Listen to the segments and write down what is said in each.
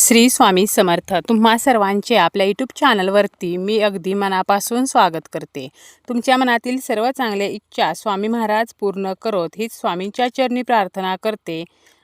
श्री स्वामी समर्थ. तुम्हा सर्वांचे आपल्या यूट्यूब चॅनलवरती मी अगदी मनापासून स्वागत करते. तुमच्या मनातील सर्व चांगल्या इच्छा स्वामी महाराज पूर्ण करोत हीच स्वामींच्या चरणी प्रार्थना करते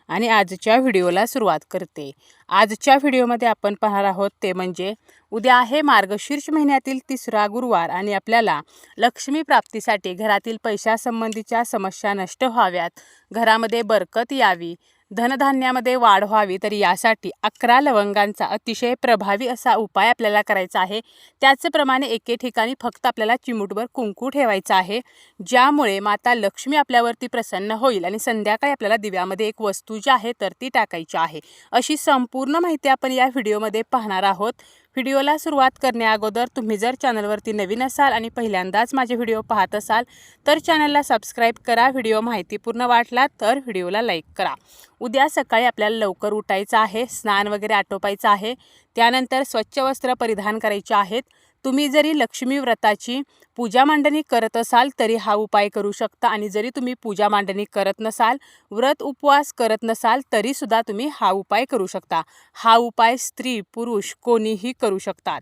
आणि आजच्या व्हिडिओला सुरुवात करते. आजच्या व्हिडिओमध्ये आपण पाहणार आहोत ते म्हणजे उद्या आहे मार्गशीर्ष महिन्यातील तिसरा गुरुवार आणि आपल्याला लक्ष्मी प्राप्तीसाठी घरातील पैशासंबंधीच्या समस्या नष्ट व्हाव्यात. घरामध्ये बरकत यावी. धनधान्यामध्ये वाढ व्हावी तर यासाठी अकरा लवंगांचा अतिशय प्रभावी असा उपाय आपल्याला करायचा आहे. त्याचप्रमाणे एके ठिकाणी फक्त आपल्याला चिमूटभर कुंकू ठेवायचं आहे ज्यामुळे माता लक्ष्मी आपल्यावरती प्रसन्न होईल आणि संध्याकाळी आपल्याला दिव्यामध्ये एक वस्तू जी आहे तर ती टाकायची आहे. अशी संपूर्ण माहिती आपण या व्हिडिओमध्ये पाहणार आहोत. व्हिडिओला सुरुवात करण्याअगोदर तुम्ही जर चॅनलवरती नवीन असाल आणि पहिल्यांदाच माझे व्हिडिओ पाहत असाल तर चॅनलला सबस्क्राईब करा व्हिडिओ माहितीपूर्ण वाटला तर व्हिडिओला लाईक करा. उद्या सकाळी आपल्याला लवकर उठायचं आहे स्नान वगैरे आटोपायचं आहे त्यानंतर स्वच्छ वस्त्र परिधान करायचे आहेत तुम्ही जरी लक्ष्मी व्रताची पूजा मांडणी करत असाल तरी हा उपाय करू शकता. आणि जरी तुम्ही पूजा मांडणी करत नसाल व्रत उपवास करत नसाल तरीसुद्धा तुम्ही हा उपाय करू शकता. हा उपाय स्त्री पुरुष कोणीही करू शकतात.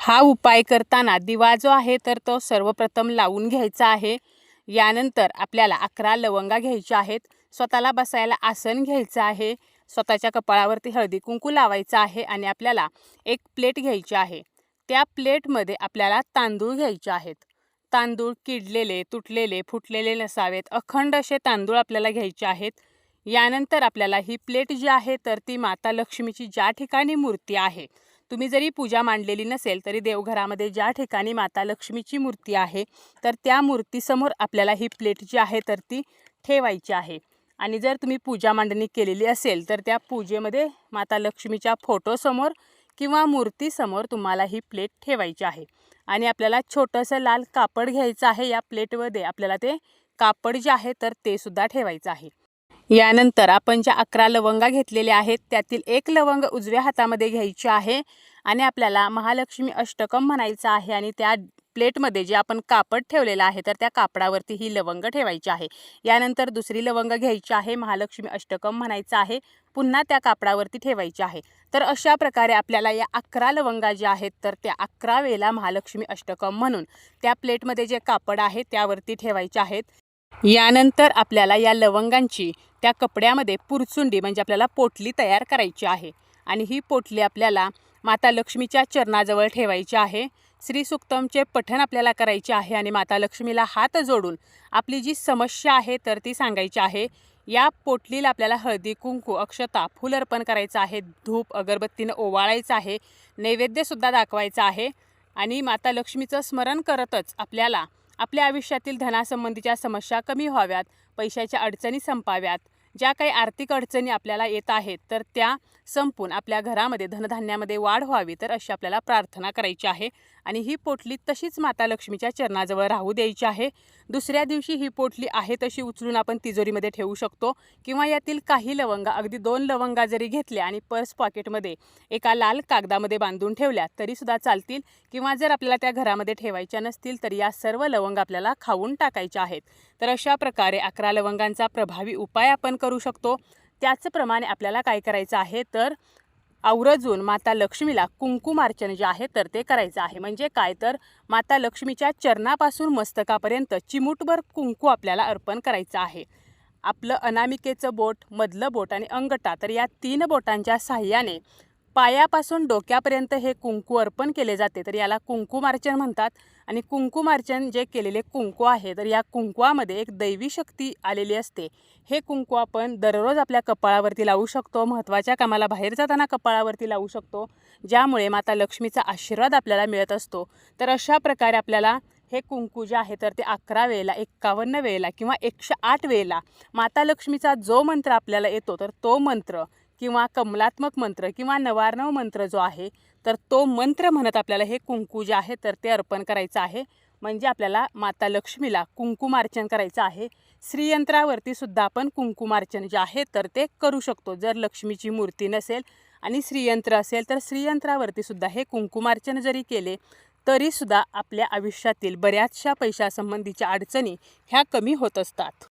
हा उपाय करताना दिवा जो आहे तर तो सर्वप्रथम लावून घ्यायचा आहे. यानंतर आपल्याला अकरा लवंगा घ्यायच्या आहेत. स्वतःला बसायला आसन घ्यायचं आहे. स्वतःच्या कपाळावरती हळदी कुंकू लावायचं आहे. आणि आपल्याला एक प्लेट घ्यायची आहे. त्या प्लेटमध्ये आपल्याला तांदूळ घ्यायचे आहेत. तांदूळ किडलेले तुटलेले फुटलेले नसावेत. अखंड असे तांदूळ आपल्याला घ्यायचे आहेत. यानंतर आपल्याला ही प्लेट जी आहे तर ती माता लक्ष्मीची ज्या ठिकाणी मूर्ती आहे तुम्ही जरी पूजा मांडलेली नसेल तरी देवघरामध्ये ज्या ठिकाणी माता लक्ष्मीची मूर्ती आहे तर त्या मूर्तीसमोर आपल्याला ही प्लेट जी आहे तर ती ठेवायची आहे. आणि जर तुम्ही पूजा मांडणी केलेली असेल तर त्या पूजेमध्ये माता लक्ष्मीच्या फोटोसमोर किंवा मूर्तीसमोर तुम्हाला ही प्लेट ठेवायची आहे. आणि आपल्याला छोटंसं लाल कापड घ्यायचं आहे या प्लेटमध्ये आपल्याला ते कापड जे आहे तर ते सुद्धा ठेवायचं आहे. यानंतर आपण ज्या अकरा लवंगा घेतलेल्या आहेत त्यातील एक लवंग उजव्या हातामध्ये घ्यायची आहे. आणि आपल्याला महालक्ष्मी अष्टकम म्हणायचं आहे आणि त्या प्लेटमध्ये जे आपण कापड ठेवलेलं आहे तर त्या कापडावरती ही लवंग ठेवायची आहे. यानंतर दुसरी लवंग घ्यायची आहे महालक्ष्मी अष्टकम म्हणायचं आहे पुन्हा त्या कापडावरती ठेवायची आहे. तर अशा प्रकारे आपल्याला या अकरा लवंगा ज्या आहेत तर त्या अकरा वेळेला महालक्ष्मी अष्टकम म्हणून त्या प्लेटमध्ये जे कापड आहे त्यावरती ठेवायचे आहेत. यानंतर आपल्याला या लवंगांची त्या कपड्यामध्ये पुरचुंडी म्हणजे आपल्याला पोटली तयार करायची आहे. आणि ही पोटली आपल्याला माता लक्ष्मीच्या चरणाजवळ ठेवायची आहे. श्री सुक्तमचे पठण आपल्याला करायचे आहे आणि माता लक्ष्मीला हात जोडून आपली जी समस्या आहे तर ती सांगायची आहे. या पोटलीला आपल्याला हळदी कुंकू अक्षता फुल अर्पण करायचं आहे. धूप अगरबत्तीनं ओवाळायचं आहे. नैवेद्यसुद्धा दाखवायचं आहे. आणि माता लक्ष्मीचं स्मरण करतच आपल्याला आपल्या आयुष्यातील धनासंबंधीच्या समस्या कमी व्हाव्यात पैशाच्या अडचणी संपाव्यात. ज्या काही आर्थिक अडचणी आपल्याला येत आहेत तर त्या संपून आपल्या घरामध्ये धनधान्यामध्ये वाढ व्हावी तर अशी आपल्याला प्रार्थना करायची आहे. आणि ही पोटली तशीच माता लक्ष्मीच्या चरणाजवळ राहू द्यायची आहे. दुसऱ्या दिवशी ही पोटली आहे तशी उचलून आपण तिजोरीमध्ये ठेवू शकतो. किंवा यातील काही लवंगा अगदी दोन लवंगा जरी घेतल्या आणि पर्स पॉकेटमध्ये एका लाल कागदामध्ये बांधून ठेवल्या तरीसुद्धा चालतील. किंवा जर आपल्याला त्या घरामध्ये ठेवायच्या नसतील तर या सर्व लवंग आपल्याला खाऊन टाकायच्या आहेत. तर अशा प्रकारे अकरा लवंगांचा प्रभावी उपाय आपण करू करू शकतो. त्याचप्रमाणे आपल्याला काय करायचं आहे? तर आवरजून माता लक्ष्मीला कुंकुमार्चन जे आहे तर ते करायचं आहे. म्हणजे काय? तर माता लक्ष्मीच्या चरणापासून मस्तकापर्यंत चिमूटभर कुंकू आपल्याला अर्पण करायचं आहे. आपलं अनामिकेचं बोट मधलं बोट आणि अंगठा तर या तीन बोटांच्या साह्याने पायापासून डोक्यापर्यंत हे कुंकू अर्पण केले जाते. तर याला कुंकुमार्चन म्हणतात. आणि कुंकुमार्चन जे केलेले कुंकू आहे तर या कुंकवामध्ये एक दैवी शक्ती आलेली असते. हे कुंकू आपण दररोज आपल्या कपाळावरती लावू शकतो. महत्त्वाच्या कामाला बाहेर जाताना कपाळावरती लावू शकतो. ज्यामुळे माता लक्ष्मीचा आशीर्वाद आपल्याला मिळत असतो. तर अशा प्रकारे आपल्याला हे कुंकू जे आहे तर ते अकरा वेळेला एक्कावन्न वेळेला किंवा एकशे आठ वेळेला माता लक्ष्मीचा जो मंत्र आपल्याला येतो तर तो मंत्र किंवा कमलात्मक मंत्र किंवा नवार्णव मंत्र जो आहे तर तो मंत्र म्हणत आपल्याला हे कुंकू जे आहे तर ते अर्पण करायचं आहे. म्हणजे आपल्याला माता लक्ष्मीला कुंकुमार्चन करायचं आहे. श्रीयंत्रावरती सुद्धा आपण कुंकुमार्चन जे आहे तर ते करू शकतो. जर लक्ष्मीची मूर्ती नसेल आणि श्रीयंत्र असेल तर श्रीयंत्रावरती सुद्धा हे कुंकुमार्चन जरी केले तरीसुद्धा आपल्या आयुष्यातील बऱ्याचशा पैशासंबंधीच्या अडचणी ह्या कमी होत असतात.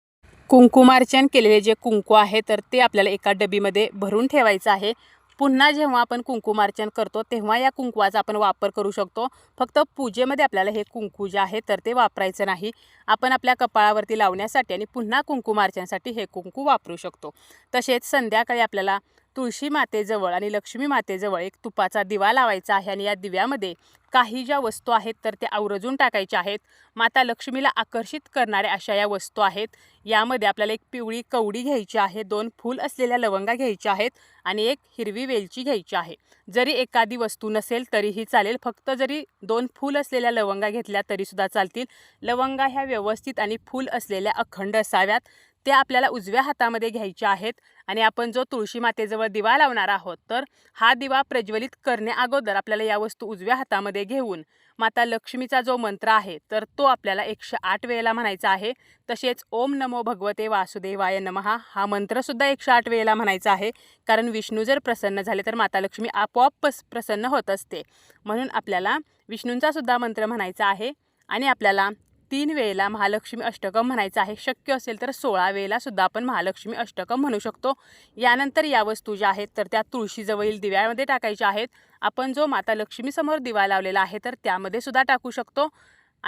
कुंकुमार्चन केलेले जे कुंकू आहे तर ते आपल्याला एका डबीमध्ये भरून ठेवायचं आहे. पुन्हा जेव्हा आपण कुंकुमार्चन करतो तेव्हा या कुंकवाचा आपण वापर करू शकतो. फक्त पूजेमध्ये आपल्याला हे कुंकू जे आहे तर ते वापरायचं नाही. आपण आपल्या कपाळावरती लावण्यासाठी आणि पुन्हा कुंकुमार्चनसाठी हे कुंकू वापरू शकतो. तसेच संध्याकाळी आपल्याला तुळशी मातेजवळ आणि लक्ष्मी मातेजवळ एक तुपाचा दिवा लावायचा आहे आणि या दिव्यामध्ये काही ज्या वस्तू आहेत तर त्या आवर्जून टाकायच्या आहेत. माता लक्ष्मीला आकर्षित करणाऱ्या अशा या वस्तू आहेत. यामध्ये आपल्याला एक पिवळी कवडी घ्यायची आहे दोन फूल असलेल्या लवंगा घ्यायच्या आहेत आणि एक हिरवी वेलची घ्यायची आहे. जरी एखादी वस्तू नसेल तरीही चालेल. फक्त जरी दोन फूल असलेल्या लवंगा घेतल्या तरीसुद्धा चालतील. लवंगा ह्या व्यवस्थित आणि फूल असलेल्या अखंड असाव्यात. त्या आपल्याला उजव्या हातामध्ये घ्यायच्या आहेत आणि आपण जो तुळशी मातेजवळ दिवा लावणार आहोत तर हा दिवा प्रज्वलित करण्या अगोदर आपल्याला या वस्तू उजव्या हातामध्ये घेऊन माता लक्ष्मीचा जो मंत्र आहे तर तो आपल्याला एकशे आठ वेळेला म्हणायचा आहे. तसेच ओम नमो भगवते वासुदेवाय नमहा हा मंत्रसुद्धा एकशे आठ वेळेला म्हणायचा आहे. कारण विष्णू जर प्रसन्न झाले तर माता लक्ष्मी आपोआप पस प्रसन्न होत असते. म्हणून आपल्याला विष्णूंचासुद्धा मंत्र म्हणायचा आहे आणि आपल्याला तीन वेळेला महालक्ष्मी अष्टकम म्हणायचं आहे. शक्य असेल तर सोळा वेळेला सुद्धा आपण महालक्ष्मी अष्टकम म्हणू शकतो. यानंतर या वस्तू ज्या आहेत तर त्या तुळशीजवळील दिव्यामध्ये टाकायच्या आहेत. आपण जो माता लक्ष्मीसमोर दिवा लावलेला आहे तर त्यामध्ये सुद्धा टाकू शकतो.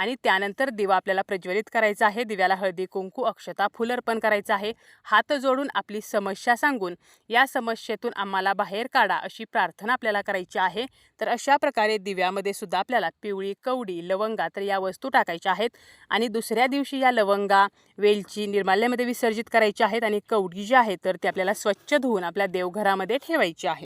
आणि त्यानंतर दिवा आपल्याला प्रज्वलित करायचा आहे. दिव्याला हळदी कुंकू अक्षता फुल अर्पण करायचं आहे. हात जोडून आपली समस्या सांगून या समस्येतून आम्हाला बाहेर काढा अशी प्रार्थना आपल्याला करायची आहे. तर अशा प्रकारे दिव्यामध्ये सुद्धा आपल्याला पिवळी कवडी लवंगा तर या वस्तू टाकायच्या आहेत. आणि दुसऱ्या दिवशी या लवंगा वेलची निर्माल्यामध्ये विसर्जित करायची आहेत. आणि कवडी जी आहे तर ती आपल्याला स्वच्छ धुवून आपल्या देवघरामध्ये ठेवायची आहे.